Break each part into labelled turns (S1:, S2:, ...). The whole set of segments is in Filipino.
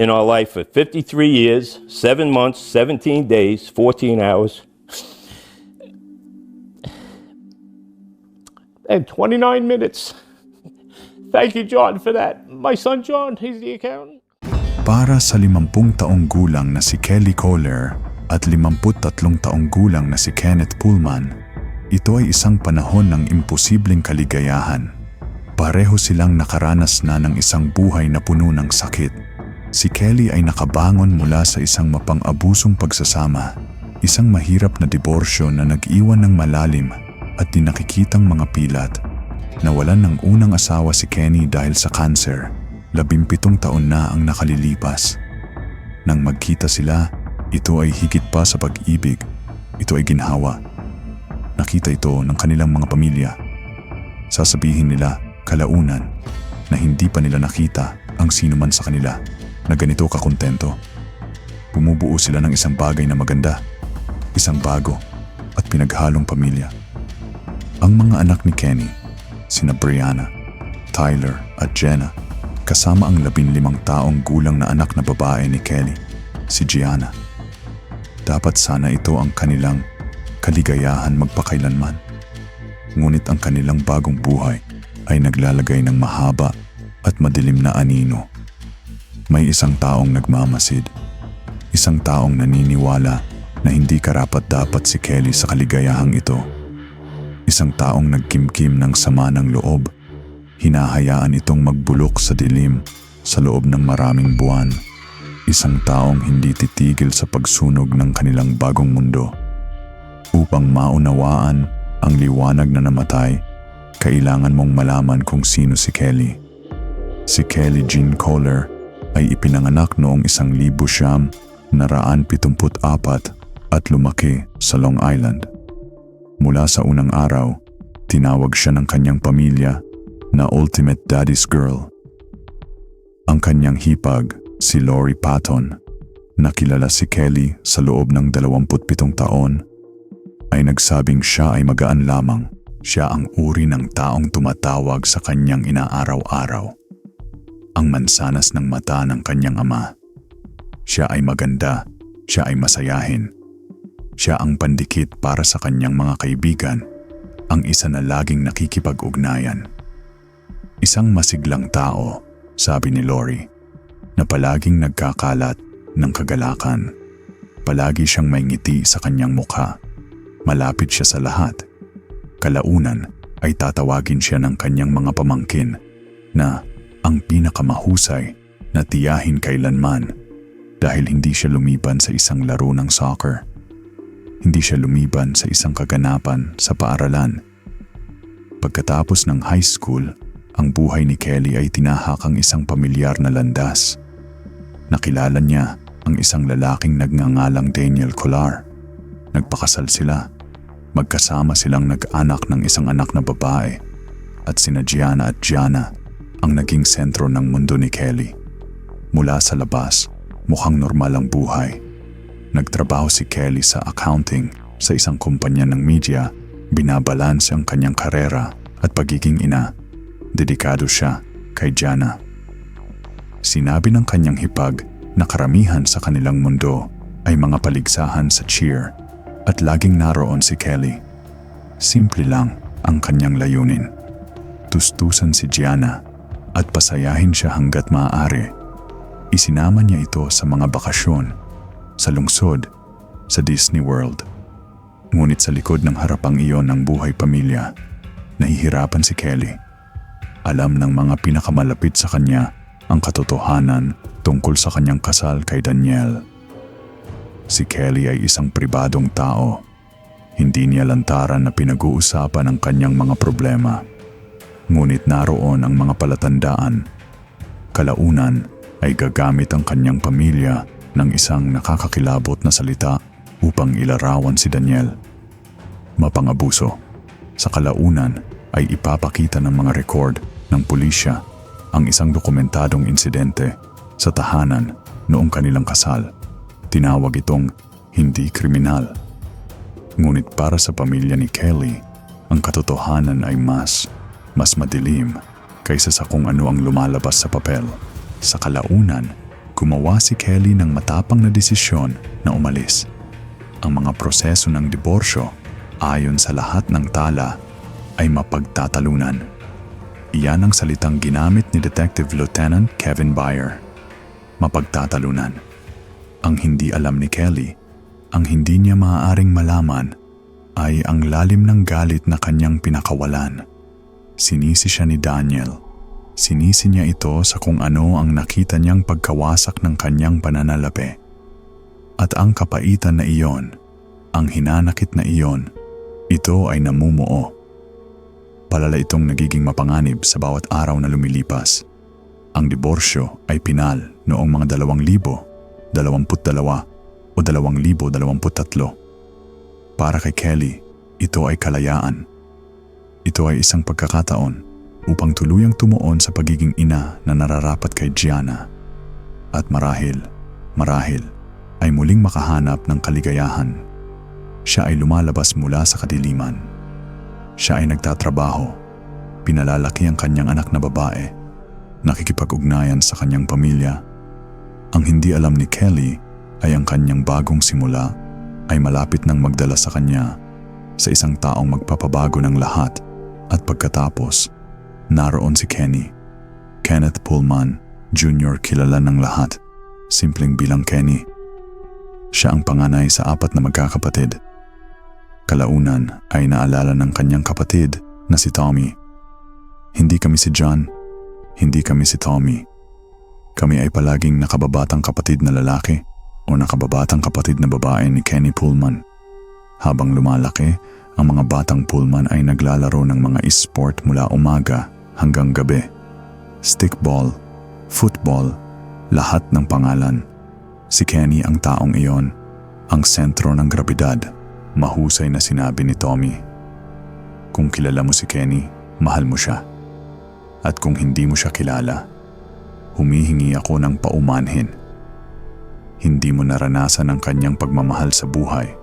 S1: in our life for 53 years, 7 months, 17 days, 14 hours, and 29 minutes. Thank you, John, for that. My son, John, he's the accountant.
S2: Para sa 50 taong gulang na si Kelly Kohler at 53 taong gulang na si Kenneth Pullman, ito ay isang panahon ng imposibleng kaligayahan. Pareho silang nakaranas na ng isang buhay na puno ng sakit. Si Kelly ay nakabangon mula sa isang mapang-abusong pagsasama, isang mahirap na diborsyo na nag-iwan ng malalim at di nakikitang mga pilat. Nawalan ng unang asawa si Kenny dahil sa cancer. Labimpitong taon na ang nakalilipas. Nang magkita sila, ito ay higit pa sa pag-ibig. Ito ay ginhawa. Nakita ito ng kanilang mga pamilya. Sasabihin nila, kalaunan, na hindi pa nila nakita ang sino man sa kanila na ganito kakontento. Bumubuo sila ng isang bagay na maganda, isang bago at pinaghalong pamilya. Ang mga anak ni Kenny, sina Brianna, Tyler at Jenna, kasama ang labinlimang taong gulang na anak na babae ni Kelly, si Gianna. Dapat sana ito ang kanilang kaligayahan magpakailanman. Ngunit ang kanilang bagong buhay ay naglalagay ng mahaba at madilim na anino. May isang taong nagmamasid, isang taong naniniwala na hindi karapat dapat si Kelly sa kaligayahang ito. Isang taong nagkimkim ng sama ng loob hinahayaan itong magbulok sa dilim sa loob ng maraming buwan. Isang taong hindi titigil sa pagsunog ng kanilang bagong mundo. Upang maunawaan ang liwanag na namatay, kailangan mong malaman kung sino si Kelly. Si Kelly Jean Kohler ay ipinanganak noong isang libo siyam naraan pitumput apat at lumaki sa Long Island. Mula sa unang araw, tinawag siya ng kanyang pamilya na Ultimate Daddy's Girl. Ang kanyang hipag, si Lori Patton, nakilala si Kelly sa loob ng 27 taon, ay nagsabing siya ay magaan lamang. Siya ang uri ng taong tumatawag sa kanyang inaaraw-araw. Ang mansanas ng mata ng kanyang ama. Siya ay maganda, siya ay masayahin. Siya ang pandikit para sa kanyang mga kaibigan, ang isa na laging nakikipag-ugnayan. Isang masiglang tao, sabi ni Lori, na palaging nagkakalat ng kagalakan. Palagi siyang may ngiti sa kanyang mukha. Malapit siya sa lahat. Kalaunan ay tatawagin siya ng kanyang mga pamangkin na ang pinakamahusay na tiyahin kailanman dahil hindi siya lumiban sa isang laro ng soccer. Hindi siya lumiban sa isang kaganapan sa paaralan. Pagkatapos ng high school, ang buhay ni Kelly ay tinahakang isang pamilyar na landas. Nakilala niya ang isang lalaking nagngangalang Daniel Collar. Nagpakasal sila. Magkasama silang nag-anak ng isang anak na babae at sina Gianna at Gianna ang naging sentro ng mundo ni Kelly. Mula sa labas, mukhang normal ang buhay. Nagtrabaho si Kelly sa accounting sa isang kumpanya ng media, binabalanse ang kanyang karera at pagiging ina. Dedikado siya kay Gianna. Sinabi ng kanyang hipag na karamihan sa kanilang mundo ay mga paligsahan sa cheer at laging naroon si Kelly. Simple lang ang kanyang layunin. Tustusan si Gianna at pasayahin siya hanggat maaari. Isinama niya ito sa mga bakasyon, sa lungsod, sa Disney World. Ngunit sa likod ng harapang iyon ng buhay pamilya, nahihirapan si Kelly. Alam ng mga pinakamalapit sa kanya ang katotohanan tungkol sa kanyang kasal kay Daniel. Si Kelly ay isang pribadong tao. Hindi niya lantaran na pinag-uusapan ang kanyang mga problema. Ngunit naroon ang mga palatandaan. Kalaunan ay gagamit ang kanyang pamilya ng isang nakakakilabot na salita upang ilarawan si Daniel. Mapangabuso. Sa kalaunan ay ipapakita ng mga record ng pulisya ang isang dokumentadong insidente sa tahanan noong kanilang kasal. Tinawag itong hindi kriminal. Ngunit para sa pamilya ni Kelly, ang katotohanan ay mas, mas madilim kaysa sa kung ano ang lumalabas sa papel. Sa kalaunan, gumawa si Kelly ng matapang na desisyon na umalis. Ang mga proseso ng diborsyo, ayon sa lahat ng tala, ay mapagtatalunan. Iyan ang salitang ginamit ni Detective Lieutenant Kevin Bayer. Mapagtatalunan. Ang hindi alam ni Kelly, ang hindi niya maaaring malaman, ay ang lalim ng galit na kanyang pinakawalan. Sinisi siya ni Daniel. Sinisi niya ito sa kung ano ang nakita niyang pagkawasak ng kanyang pananalapi. At ang kapaitan na iyon, ang hinanakit na iyon, ito ay namumuo. Palala itong nagiging mapanganib sa bawat araw na lumilipas. Ang diborsyo ay pinal noong mga 2000, 22 o 2023. Para kay Kelly, ito ay kalayaan. Ito ay isang pagkakataon upang tuluyang tumuon sa pagiging ina na nararapat kay Gianna. At marahil, marahil, ay muling makahanap ng kaligayahan. Siya ay lumalabas mula sa kadiliman. Siya ay nagtatrabaho. Pinalalaki ang kanyang anak na babae. Nakikipag-ugnayan sa kanyang pamilya. Ang hindi alam ni Kelly ay ang kanyang bagong simula ay malapit nang magdala sa kanya sa isang taong magpapabago ng lahat at pagkatapos naroon si Kenny. Kenneth Pullman Jr. kilala ng lahat, simpleng bilang Kenny. Siya ang panganay sa apat na magkakapatid. Kalaunan ay naalala ng kanyang kapatid na si Tommy. Hindi kami si John, hindi kami si Tommy. Kami ay palaging nakababatang kapatid na lalaki o nakababatang kapatid na babae ni Kenny Pullman. Habang lumalaki, ang mga batang Pullman ay naglalaro ng mga e-sport mula umaga hanggang gabi. Stickball, football, lahat ng pangalan. Si Kenny ang taong iyon, ang sentro ng grabidad, mahusay na sinabi ni Tommy. Kung kilala mo si Kenny, mahal mo siya. At kung hindi mo siya kilala, humihingi ako ng paumanhin. Hindi mo naranasan ang kanyang pagmamahal sa buhay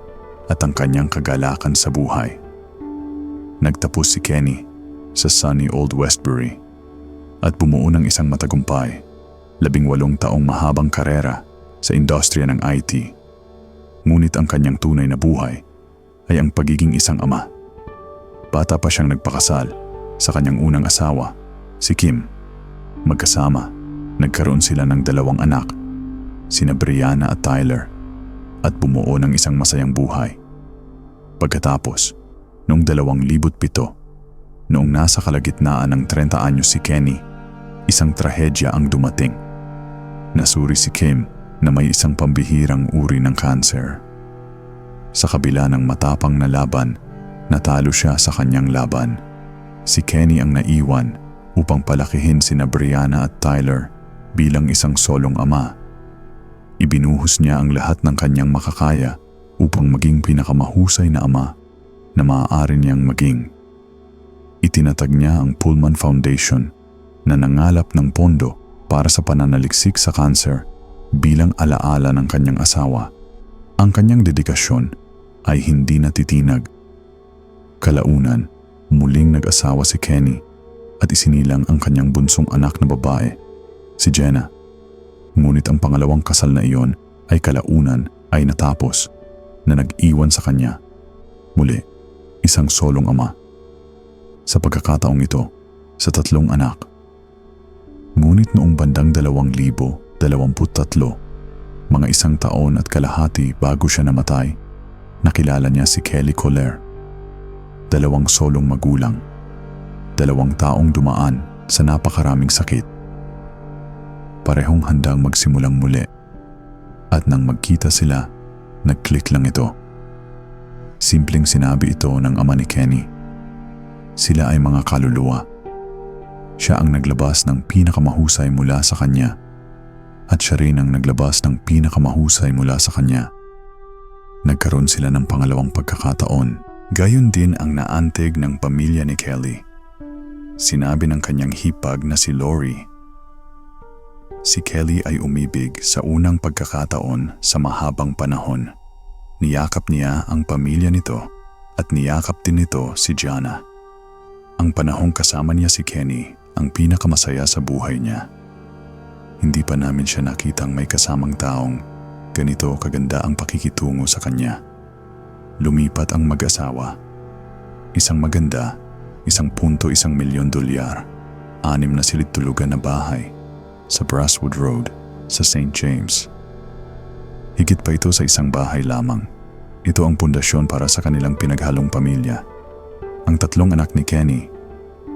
S2: at ang kanyang kagalakan sa buhay. Nagtapos si Kenny sa sunny Old Westbury at bumuo ng isang matagumpay, labing walong taong mahabang karera sa industriya ng IT. Ngunit ang kanyang tunay na buhay ay ang pagiging isang ama. Bata pa siyang nagpakasal sa kanyang unang asawa, si Kim. Magkasama, nagkaroon sila ng dalawang anak, sina Brianna at Tyler, at bumuo ng isang masayang buhay. Pagkatapos, noong 2007, noong nasa kalagitnaan ng 30 anyos si Kenny, isang trahedya ang dumating. Nasuri si Kim na may isang pambihirang uri ng cancer. Sa kabila ng matapang na laban, natalo siya sa kanyang laban. Si Kenny ang naiwan upang palakihin sina Brianna at Tyler bilang isang solong ama. Ibinuhos niya ang lahat ng kanyang makakaya upang maging pinakamahusay na ama na maaari niyang maging. Itinatag niya ang Pullman Foundation na nangalap ng pondo para sa pananaliksik sa cancer bilang alaala ng kanyang asawa. Ang kanyang dedikasyon ay hindi natitinag. Kalaunan, muling nag-asawa si Kenny at isinilang ang kanyang bunsong anak na babae, si Jenna. Ngunit ang pangalawang kasal na iyon ay kalaunan ay natapos na nag-iwan sa kanya. Muli, isang solong ama. Sa pagkakataong ito, sa tatlong anak. Ngunit noong bandang 2023, mga isang taon at kalahati bago siya namatay, nakilala niya si Kelly Coller. Dalawang solong magulang. Dalawang taong dumaan sa napakaraming sakit. Parehong handang magsimulang muli. At nang magkita sila, nag-click lang ito. Simpleng sinabi ito ng ama ni Kenny. Sila ay mga kaluluwa. Siya ang naglabas ng pinakamahusay mula sa kanya at siya rin ang naglabas ng pinakamahusay mula sa kanya. Nagkaroon sila ng pangalawang pagkakataon. Gayon din ang naantig ng pamilya ni Kelly. Sinabi ng kanyang hipag na si Lori. Si Kelly ay umibig sa unang pagkakataon sa mahabang panahon. Niyakap niya ang pamilya nito at niyakap din nito si Gianna. Ang panahong kasama niya si Kenny ang pinakamasaya sa buhay niya. Hindi pa namin siya nakitang may kasamang taong ganito kaganda ang pakikitungo sa kanya. Lumipat ang mag-asawa. Isang maganda, isang punto isang milyon dolyar, anim na silid tulugan na bahay sa Brasswood Road sa St. James. Higit pa ito sa isang bahay lamang. Ito ang pundasyon para sa kanilang pinaghalong pamilya. Ang tatlong anak ni Kenny,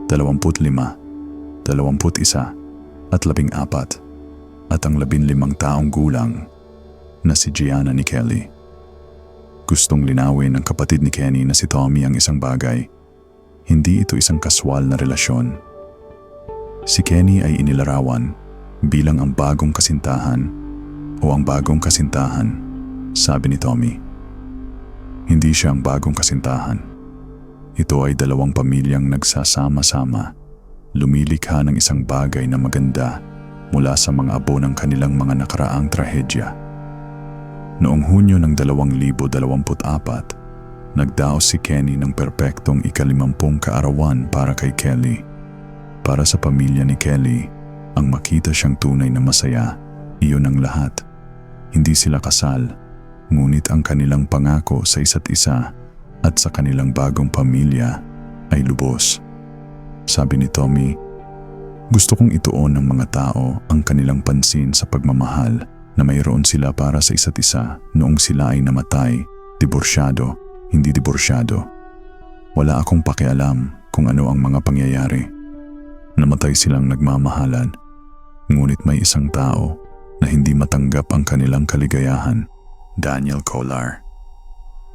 S2: 25, 21 at 14 at ang 15 taong gulang na si Gianna ni Kelly. Gustong linawin ng kapatid ni Kenny na si Tommy ang isang bagay. Hindi ito isang kaswal na relasyon. Si Kenny ay inilarawan bilang ang bagong kasintahan o ang bagong kasintahan, sabi ni Tommy. Hindi siya ang bagong kasintahan. Ito ay dalawang pamilyang nagsasama-sama, lumilikha ng isang bagay na maganda mula sa mga abo ng kanilang mga nakaraang trahedya. Noong Hunyo ng 2024, nagdaos si Kenny ng perpektong ikalimampung kaarawan para kay Kelly. Para sa pamilya ni Kelly, ang makita siyang tunay na masaya, iyon ang lahat. Hindi sila kasal, ngunit ang kanilang pangako sa isa't isa at sa kanilang bagong pamilya ay lubos. Sabi ni Tommy, gusto kong ituon ng mga tao ang kanilang pansin sa pagmamahal na mayroon sila para sa isa't isa noong sila ay namatay, diborsyado, hindi diborsyado. Wala akong pakialam kung ano ang mga pangyayari. Namatay silang nagmamahalan, ngunit may isang tao na hindi matanggap ang kanilang kaligayahan. Daniel Collar.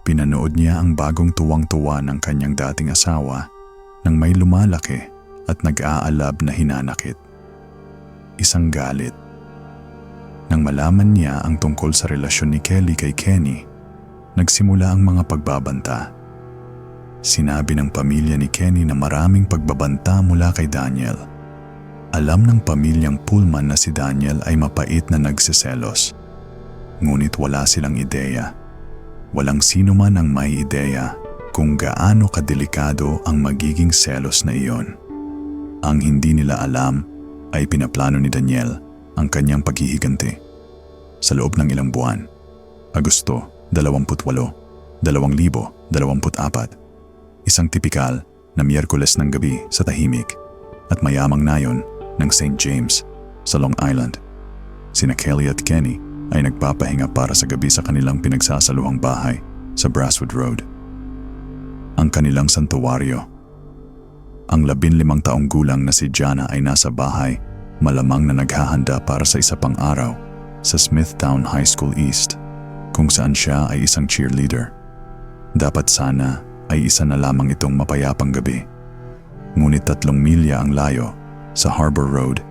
S2: Pinanood niya ang bagong tuwang-tuwa ng kanyang dating asawa nang may lumalaki at nag-aalab na hinanakit. Isang galit nang malaman niya ang tungkol sa relasyon ni Kelly kay Kenny, nagsimula ang mga pagbabanta. Sinabi ng pamilya ni Kenny na maraming pagbabanta mula kay Daniel. Alam ng pamilyang Pullman na si Daniel ay mapait na nagsiselos. Ngunit wala silang ideya. Walang sino man ang may ideya kung gaano kadelikado ang magiging selos na iyon. Ang hindi nila alam ay pinaplano ni Daniel ang kanyang paghihiganti. Sa loob ng ilang buwan, Agosto 28, 2024, isang tipikal na Miyerkules ng gabi sa tahimik at mayamang nayon ng St. James sa Long Island. Sina Kelly at Kenny ay nagpapahinga para sa gabi sa kanilang pinagsasaluhang bahay sa Brasswood Road. Ang kanilang santuwaryo. Ang labinlimang taong gulang na si Jana ay nasa bahay malamang na naghahanda para sa isa pang araw sa Smithtown High School East kung saan siya ay isang cheerleader. Dapat sana ay isa na lamang itong mapayapang gabi. Ngunit tatlong milya ang layo sa Harbor Road,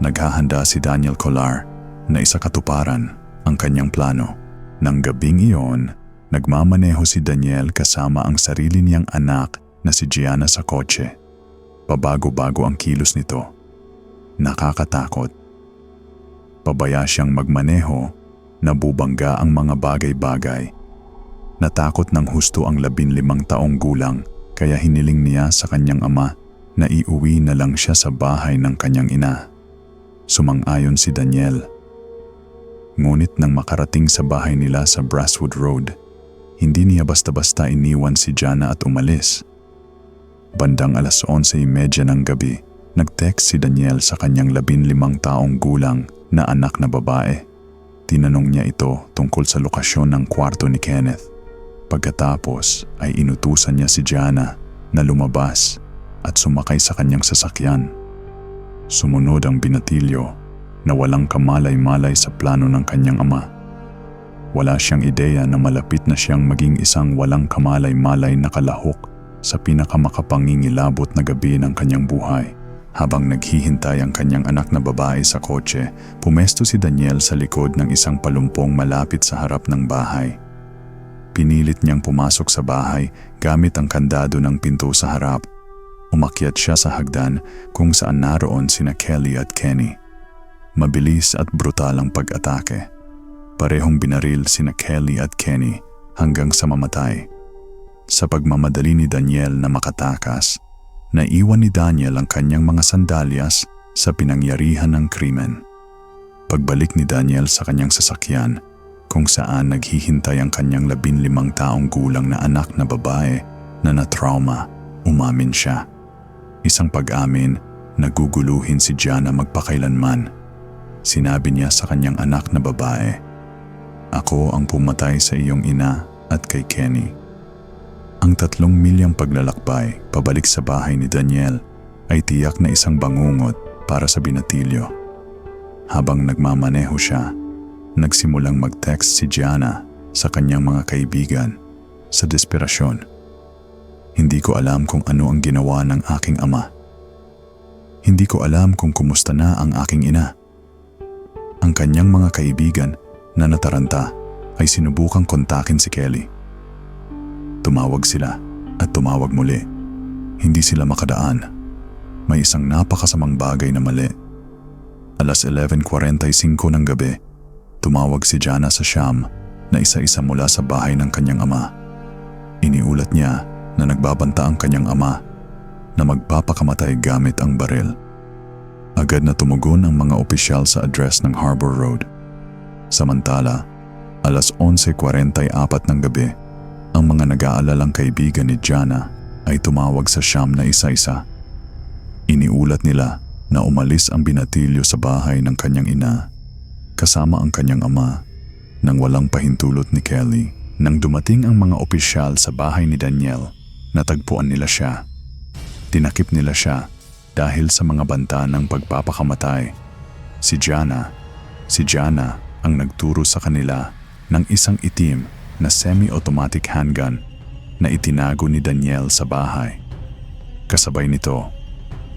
S2: naghahanda si Daniel Collar na isa katuparan ang kanyang plano. Nang gabing iyon, nagmamaneho si Daniel kasama ang sarili niyang anak na si Gianna sa kotse. Pabago-bago ang kilos nito nakakatakot. Pabaya siyang magmaneho, nabubangga ang mga bagay-bagay. Natakot ng husto ang labinlimang taong gulang kaya hiniling niya sa kanyang ama na iuwi na lang siya sa bahay ng kanyang ina. Sumang-ayon si Daniel. Ngunit nang makarating sa bahay nila sa Brasswood Road, hindi niya basta-basta iniwan si Jana at umalis. Bandang alas 11.30 ng gabi, Nag-text si Daniel sa kanyang labinlimang taong gulang na anak na babae. Tinanong niya ito tungkol sa lokasyon ng kwarto ni Kenneth. Pagkatapos ay inutusan niya si Gianna na lumabas at sumakay sa kanyang sasakyan. Sumunod ang binatilyo na walang kamalay-malay sa plano ng kanyang ama. Wala siyang ideya na malapit na siyang maging isang walang kamalay-malay na kalahok sa pinakamakapangingilabot na gabi ng kanyang buhay. Habang naghihintay ang kanyang anak na babae sa kotse, pumesto si Daniel sa likod ng isang palumpong malapit sa harap ng bahay. Pinilit niyang pumasok sa bahay gamit ang kandado ng pinto sa harap. Umakyat siya sa hagdan kung saan naroon sina Kelly at Kenny. Mabilis at brutal ang pag-atake. Parehong binaril sina Kelly at Kenny hanggang sa mamatay. Sa pagmamadali ni Daniel na makatakas, Naiwan ni Daniel ang kanyang mga sandalyas sa pinangyarihan ng krimen. Pagbalik ni Daniel sa kanyang sasakyan, kung saan naghihintay ang kanyang labinlimang taong gulang na anak na babae na na-trauma, umamin siya. Isang pag-amin, naguguluhin si Gianna magpakailanman. Sinabi niya sa kanyang anak na babae, Ako ang pumatay sa iyong ina at kay Kenny. Ang tatlong milyang paglalakbay pabalik sa bahay ni Daniel ay tiyak na isang bangungot para sa binatilyo. Habang nagmamaneho siya, nagsimulang mag-text si Gianna sa kanyang mga kaibigan sa desperasyon. Hindi ko alam kung ano ang ginawa ng aking ama. Hindi ko alam kung kumusta na ang aking ina. Ang kanyang mga kaibigan na nataranta ay sinubukang kontakin si Kelly. Tumawag sila at tumawag muli. Hindi sila makadaan. May isang napakasamang bagay na mali. Alas 11.45 ng gabi, tumawag si Jana sa Sham na isa-isa mula sa bahay ng kanyang ama. Iniulat niya na nagbabanta ang kanyang ama na magpapakamatay gamit ang baril. Agad na tumugon ang mga opisyal sa address ng Harbor Road. Samantala, alas 11.44 ng gabi, ang mga nag-aalalang kaibigan ni Jana ay tumawag sa Sham na isa-isa. Iniulat nila na umalis ang binatilyo sa bahay ng kanyang ina kasama ang kanyang ama nang walang pahintulot ni Kelly. Nang dumating ang mga opisyal sa bahay ni Daniel, natagpuan nila siya. Tinakip nila siya dahil sa mga banta ng pagpapakamatay. Si Jana, si Jana ang nagturo sa kanila ng isang itim na semi-automatic handgun na itinago ni Daniel sa bahay. Kasabay nito,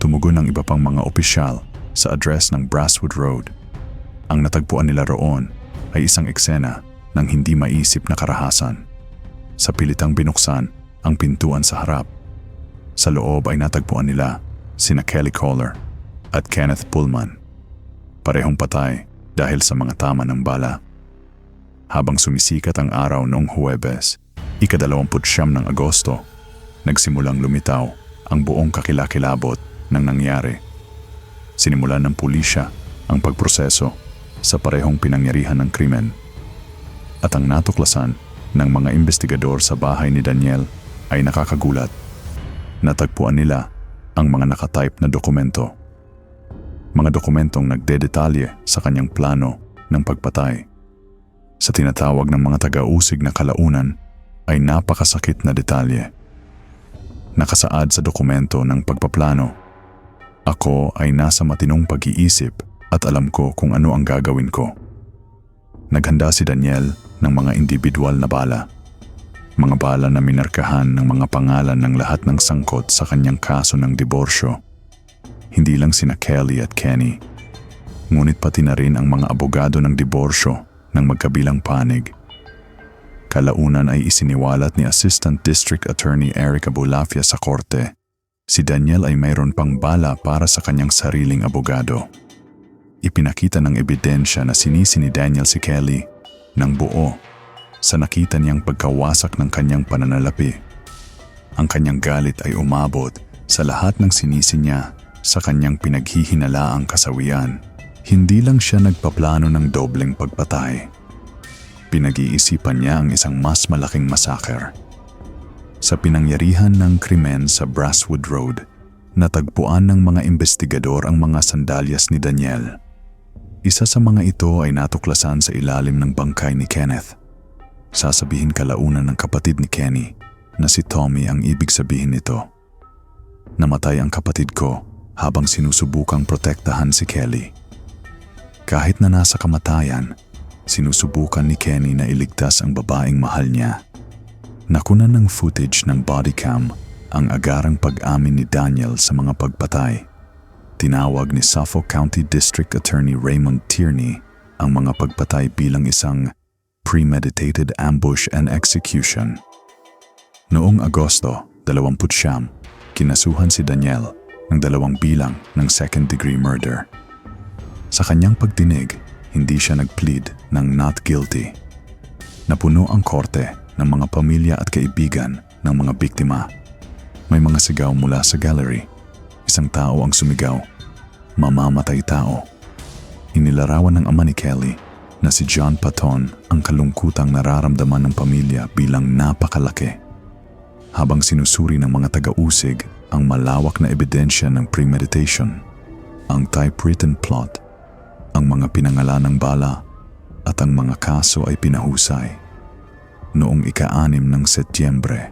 S2: tumugon ang iba pang mga opisyal sa address ng Brasswood Road. Ang natagpuan nila roon ay isang eksena ng hindi maisip na karahasan. Sa pilitang binuksan ang pintuan sa harap. Sa loob ay natagpuan nila sina Kelly Kohler at Kenneth Pullman. Parehong patay dahil sa mga tama ng bala. Habang sumisikat ang araw noong Huwebes, ikadalawamput siyam ng Agosto, nagsimulang lumitaw ang buong kakilakilabot ng nangyari. Sinimulan ng pulisya ang pagproseso sa parehong pinangyarihan ng krimen. At ang natuklasan ng mga investigador sa bahay ni Daniel ay nakakagulat. Natagpuan nila ang mga nakatype na dokumento. Mga dokumentong nagdedetalye sa kanyang plano ng pagpatay. Sa tinatawag ng mga taga-usig na kalaunan ay napakasakit na detalye. Nakasaad sa dokumento ng pagpaplano. Ako ay nasa matinong pag-iisip at alam ko kung ano ang gagawin ko. Naghanda si Daniel ng mga individual na bala. Mga bala na minarkahan ng mga pangalan ng lahat ng sangkot sa kanyang kaso ng diborsyo. Hindi lang sina Kelly at Kenny. Ngunit pati na rin ang mga abogado ng diborsyo ng magkabilang panig. Kalaunan ay isiniwalat ni Assistant District Attorney Eric Abulafia sa korte. Si Daniel ay mayroon pang bala para sa kanyang sariling abogado. Ipinakita ng ebidensya na sinisi ni Daniel si Kelly ng buo sa nakita niyang pagkawasak ng kanyang pananalapi. Ang kanyang galit ay umabot sa lahat ng sinisi niya sa kanyang pinaghihinalaang kasawian. Hindi lang siya nagpaplano ng dobleng pagpatay. Pinag-iisipan niya ang isang mas malaking massacre. Sa pinangyarihan ng krimen sa Brasswood Road, natagpuan ng mga investigador ang mga sandalyas ni Daniel. Isa sa mga ito ay natuklasan sa ilalim ng bangkay ni Kenneth. Sasabihin kalaunan ng kapatid ni Kenny na si Tommy ang ibig sabihin nito. Namatay ang kapatid ko habang sinusubukang protektahan si Kelly. Kahit na nasa kamatayan, sinusubukan ni Kenny na iligtas ang babaeng mahal niya. Nakunan ng footage ng body cam ang agarang pag-amin ni Daniel sa mga pagpatay. Tinawag ni Suffolk County District Attorney Raymond Tierney ang mga pagpatay bilang isang premeditated ambush and execution. Noong Agosto, 20 kinasuhan si Daniel ng dalawang bilang ng second-degree murder. Sa kanyang pagdinig, hindi siya nag-plead ng not guilty. Napuno ang korte ng mga pamilya at kaibigan ng mga biktima. May mga sigaw mula sa gallery. Isang tao ang sumigaw, mamamatay tao. Inilarawan ng ama ni Kelly na si John Paton ang kalungkutang nararamdaman ng pamilya bilang napakalaki. Habang sinusuri ng mga taga-usig ang malawak na ebidensya ng premeditation, ang typewritten plot, ang mga pinangalan ng bala at ang mga kaso ay pinahusay. Noong ika-anim ng Setyembre,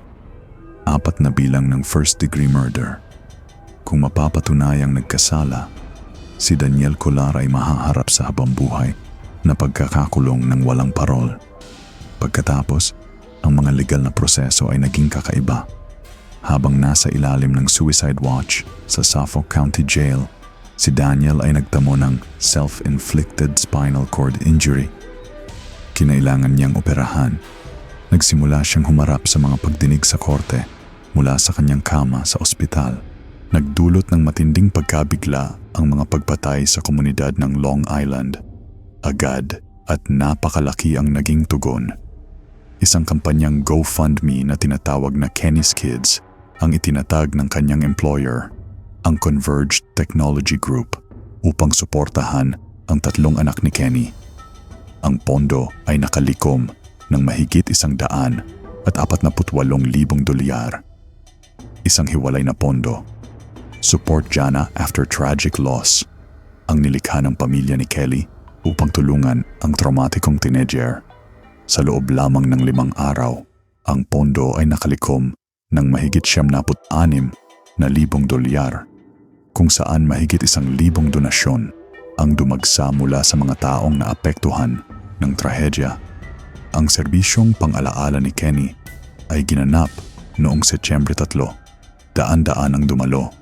S2: apat na bilang ng first-degree murder. Kung mapapatunayang nagkasala, si Daniel Colar ay mahaharap sa habang buhay na pagkakakulong ng walang parol. Pagkatapos, ang mga legal na proseso ay naging kakaiba. Habang nasa ilalim ng suicide watch sa Suffolk County Jail, si Daniel ay nagtamo ng self-inflicted spinal cord injury. Kinailangan niyang operahan. Nagsimula siyang humarap sa mga pagdinig sa korte mula sa kanyang kama sa ospital. Nagdulot ng matinding pagkabigla ang mga pagpatay sa komunidad ng Long Island. Agad at napakalaki ang naging tugon. Isang kampanyang GoFundMe na tinatawag na Kenny's Kids ang itinatag ng kanyang employer, ang Converged Technology Group, upang suportahan ang tatlong anak ni Kenny. Ang pondo ay nakalikom ng mahigit isang daan at apat na putwalong libong dolyar. Isang hiwalay na pondo. Support Jana after tragic loss. Ang nilikha ng pamilya ni Kelly upang tulungan ang traumatikong teenager. Sa loob lamang ng limang araw, ang pondo ay nakalikom ng mahigit siyam na anim na libong dolyar kung saan mahigit isang libong donasyon ang dumagsa mula sa mga taong naapektuhan ng trahedya. Ang serbisyong pang-alaala ni Kenny ay ginanap noong Setyembre 3. Daan-daan ang dumalo.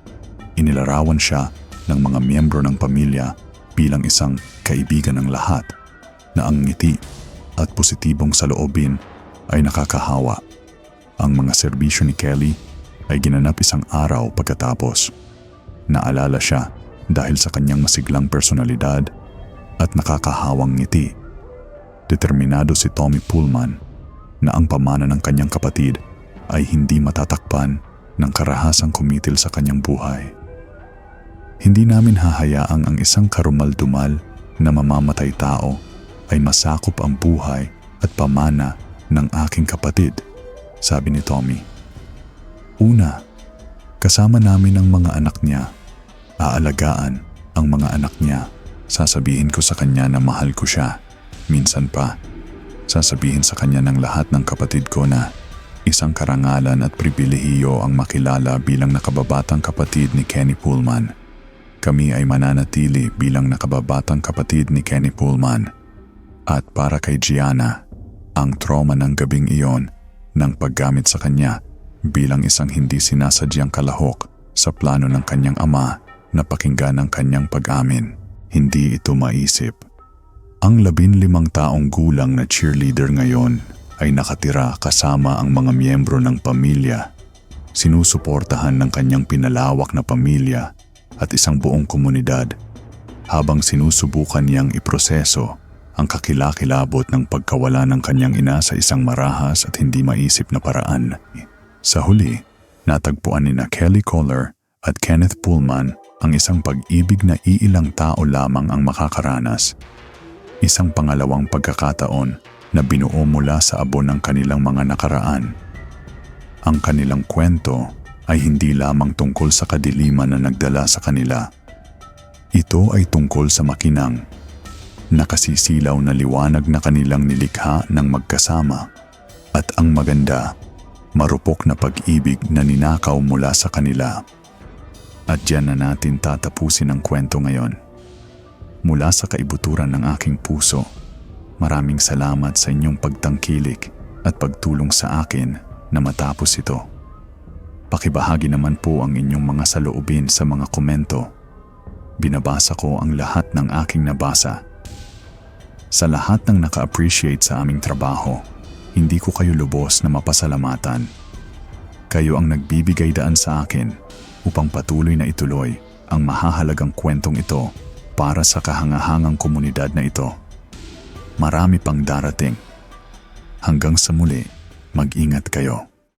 S2: Inilarawan siya ng mga miyembro ng pamilya bilang isang kaibigan ng lahat na ang ngiti at positibong saloobin ay nakakahawa. Ang mga serbisyo ni Kelly ay ginanap isang araw pagkatapos. Naalala siya dahil sa kanyang masiglang personalidad at nakakahawang ngiti. Determinado si Tommy Pullman na ang pamana ng kanyang kapatid ay hindi matatakpan ng karahasang kumitil sa kanyang buhay. Hindi namin hahayaang ang isang karumal-dumal na mamamatay tao ay masakop ang buhay at pamana ng aking kapatid, sabi ni Tommy. Una, kasama namin ang mga anak niya. Aalagaan ang mga anak niya. Sasabihin ko sa kanya na mahal ko siya. Minsan pa, sasabihin sa kanya ng lahat ng kapatid ko na isang karangalan at pribilehiyo ang makilala bilang nakababatang kapatid ni Kenny Pullman. Kami ay mananatili bilang nakababatang kapatid ni Kenny Pullman. At para kay Gianna, ang trauma ng gabing iyon ng paggamit sa kanya bilang isang hindi sinasadyang kalahok sa plano ng kanyang ama na pakinggan ang kanyang pag-amin. Hindi ito maisip. Ang labinlimang taong gulang na cheerleader ngayon ay nakatira kasama ang mga miyembro ng pamilya. Sinusuportahan ng kanyang pinalawak na pamilya at isang buong komunidad habang sinusubukan niyang iproseso ang kakilakilabot ng pagkawala ng kanyang ina sa isang marahas at hindi maisip na paraan. Sa huli, natagpuan ni na Kelly Kohler at Kenneth Pullman ang isang pag-ibig na iilang tao lamang ang makakaranas. Isang pangalawang pagkakataon na binuo mula sa abo ng kanilang mga nakaraan. Ang kanilang kwento ay hindi lamang tungkol sa kadiliman na nagdala sa kanila. Ito ay tungkol sa makinang, nakasisilaw na liwanag na kanilang nilikha ng magkasama at ang maganda, marupok na pag-ibig na ninakaw mula sa kanila. At diyan na natin tatapusin ang kwento ngayon. Mula sa kaibuturan ng aking puso, maraming salamat sa inyong pagtangkilik at pagtulong sa akin na matapos ito. Pakibahagi naman po ang inyong mga saloobin sa mga komento. Binabasa ko ang lahat ng aking nabasa. Sa lahat ng naka-appreciate sa aming trabaho, hindi ko kayo lubos na mapasalamatan. Kayo ang nagbibigay daan sa akin upang patuloy na ituloy ang mahahalagang kwentong ito para sa kahangahangang komunidad na ito. Marami pang darating. Hanggang sa muli, mag-ingat kayo.